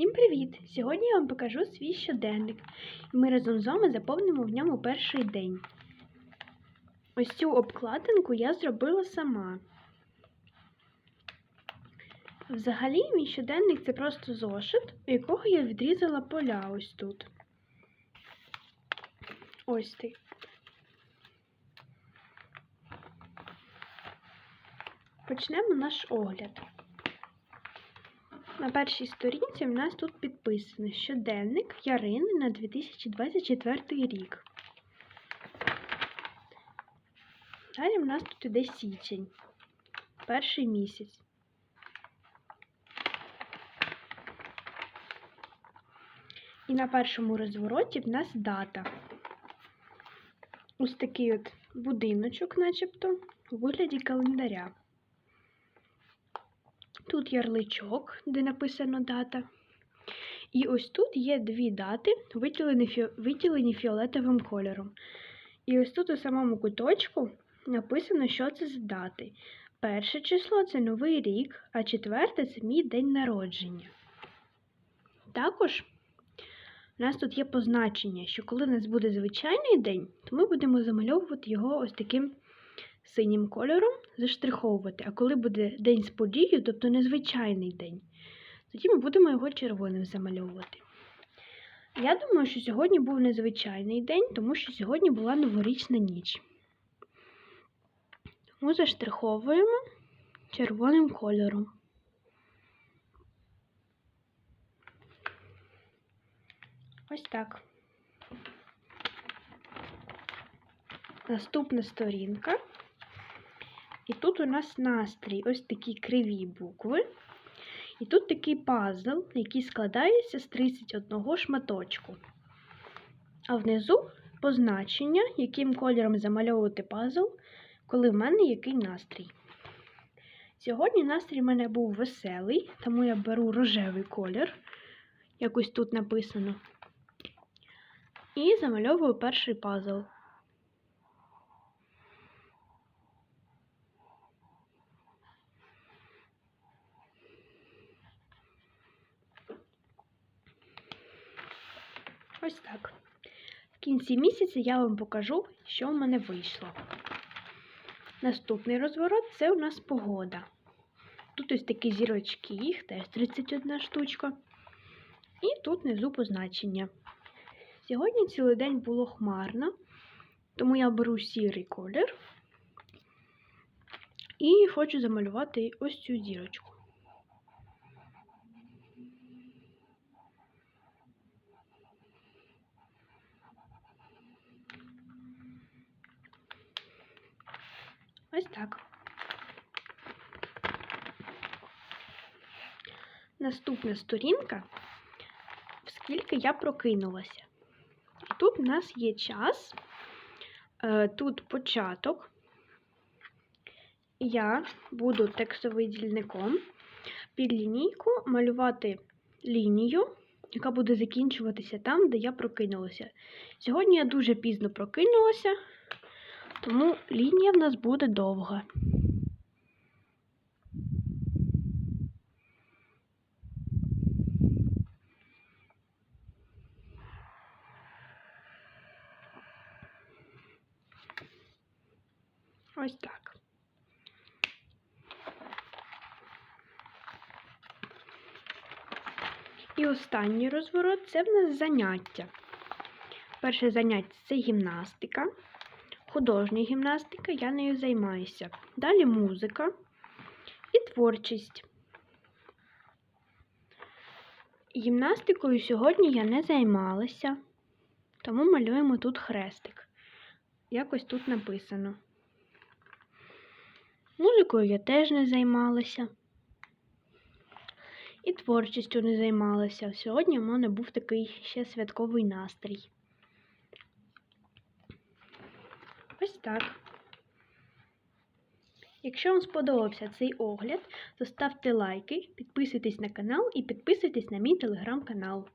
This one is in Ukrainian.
Всім привіт! Сьогодні я вам покажу свій щоденник. І ми разом з вами заповнимо в ньому перший день. Ось цю обкладинку я зробила сама. Взагалі, мій щоденник це просто зошит, у якого я відрізала поля ось тут. Ось ти. Почнемо наш огляд. На першій сторінці в нас тут підписано щоденник Ярини на 2024 рік. Далі в нас тут іде січень, перший місяць. І на першому розвороті в нас дата. Ось такий от будиночок, начебто, у вигляді календаря. Тут ярличок, де написано дата. І ось тут є дві дати, виділені, фі... виділені фіолетовим кольором. І ось тут у самому куточку написано, що це за дати. Перше число це Новий рік, а четверте це мій день народження. Також у нас тут є позначення, що коли у нас буде звичайний день, то ми будемо замальовувати його ось таким синім кольором заштриховувати. А коли буде день з подією, тобто незвичайний день, тоді ми будемо його червоним замальовувати. Я думаю, що сьогодні був незвичайний день, тому що сьогодні була новорічна ніч. Тому заштриховуємо червоним кольором. Ось так. Наступна сторінка. І тут у нас настрій, ось такі криві букви. І тут такий пазл, який складається з 31 шматочку. А внизу позначення, яким кольором замальовувати пазл, коли в мене який настрій. Сьогодні настрій в мене був веселий, тому я беру рожевий колір, якось тут написано. І замальовую перший пазл. Ось так. В кінці місяця я вам покажу, що в мене вийшло. Наступний розворот це у нас погода. Тут ось такі зірочки, їх теж 31 штучка. І тут внизу позначення. Сьогодні цілий день було хмарно, тому я беру сірий колір і хочу замалювати ось цю зірочку. Ось так. Наступна сторінка, скільки я прокинулася. Тут у нас є час, е, тут початок. Я буду текстовим дільником під лінійку малювати лінію, яка буде закінчуватися там, де я прокинулася. Сьогодні я дуже пізно прокинулася. Тому лінія в нас буде довга. Ось так. І останній розворот це в нас заняття. Перше заняття це гімнастика. Художня гімнастика, я нею займаюся. Далі музика і творчість. Гімнастикою сьогодні я не займалася, тому малюємо тут хрестик. Якось тут написано. Музикою я теж не займалася. І творчістю не займалася. Сьогодні в мене був такий ще святковий настрій. Ось так. Якщо вам сподобався цей огляд, то ставте лайки, підписуйтесь на канал і підписуйтесь на мій телеграм-канал.